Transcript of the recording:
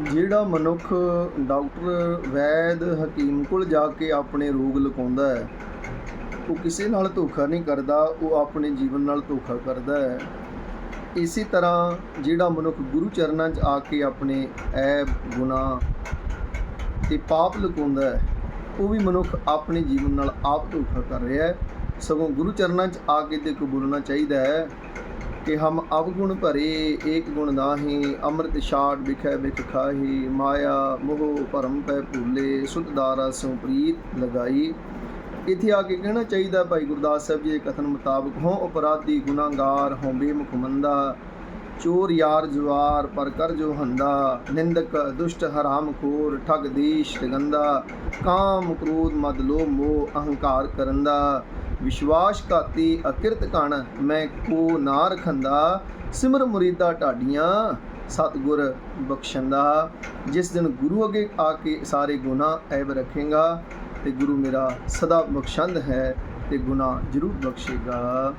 ਜਿਹੜਾ ਮਨੁੱਖ ਡਾਕਟਰ ਵੈਦ ਹਕੀਮ ਕੋਲ ਜਾ ਕੇ ਆਪਣੇ ਰੋਗ ਲੁਕਾਉਂਦਾ ਹੈ, ਉਹ ਕਿਸੇ ਨਾਲ ਧੋਖਾ ਨਹੀਂ ਕਰਦਾ, ਉਹ ਆਪਣੇ ਜੀਵਨ ਨਾਲ ਧੋਖਾ ਕਰਦਾ ਹੈ। ਇਸੇ ਤਰ੍ਹਾਂ ਜਿਹੜਾ ਮਨੁੱਖ ਗੁਰੂ ਚਰਨਾਂ 'ਚ ਆ ਕੇ ਆਪਣੇ ਐਬ, ਗੁਨਾਹ ਤੇ ਪਾਪ ਲੁਕਾਉਂਦਾ ਹੈ, ਉਹ ਵੀ ਮਨੁੱਖ ਆਪਣੇ ਜੀਵਨ ਨਾਲ ਆਪ ਧੋਖਾ ਕਰ ਰਿਹਾ ਹੈ। ਸਗੋਂ ਗੁਰੂ ਚਰਨਾਂ 'ਚ ਆ ਕੇ ਤੇ ਕਬੂਲਣਾ ਚਾਹੀਦਾ ਹੈ ਕਿ ਹਮ ਅਵਗੁਣ ਭਰੇ, ਏਕ ਗੁਣ ਨਾਹੀ, ਅੰਮ੍ਰਿਤ ਛਾੜ ਵਿਖੈ ਵਿਖ ਖਾਹੀ, ਮਾਇਆ ਮੋਹ ਭਰਮ ਪੈ ਭੂਲੇ ਸੁਤਦਾਰਾ ਸੋ ਪ੍ਰੀਤ ਲਗਾਈ। ਇੱਥੇ ਆ ਕੇ ਕਹਿਣਾ ਚਾਹੀਦਾ ਭਾਈ ਗੁਰਦਾਸ ਸਾਹਿਬ ਜੀ ਦੇ ਕਥਨ ਮੁਤਾਬਕ ਹੋ ਅਪਰਾਧੀ ਗੁਨਾਹਗਾਰ ਹੋ ਬੇਮੁਖਮੰਦਾ ਚੋਰ ਯਾਰ ਜਵਾਰ ਪਰ ਕਰ ਜੋ ਹੰਦਾ, ਨਿੰਦਕ ਦੁਸ਼ਟ ਹਰਾਮ ਖੋਰ, ਠਗ ਦੇਸ਼ ਗੰਦਾ ਕਾਮ ਕ੍ਰੋਧ ਮਦ ਲੋਭ ਮੋਹ, ਅਹੰਕਾਰ ਕਰੰਦਾ। ਵਿਸ਼ਵਾਸਘਾਤੀ ਅਕਿਰਤ ਕਣ, ਮੈਂ ਕੋ ਨਾ ਰਖੰਦਾ, ਸਿਮਰ ਮੁਰੀਦਾ ਢਾਡੀਆਂ, ਸਤਗੁਰ ਬਖਸ਼ੰਦਾ। ਜਿਸ ਦਿਨ ਗੁਰੂ ਅੱਗੇ ਆ ਕੇ ਸਾਰੇ ਗੁਨਾਹ ਐਬ ਰੱਖੇਗਾ, ਤੇ ਗੁਰੂ ਮੇਰਾ ਸਦਾ ਬਖਸ਼ੰਦ ਹੈ, ਤੇ ਗੁਨਾਹ ਜ਼ਰੂਰ ਬਖਸ਼ੇਗਾ।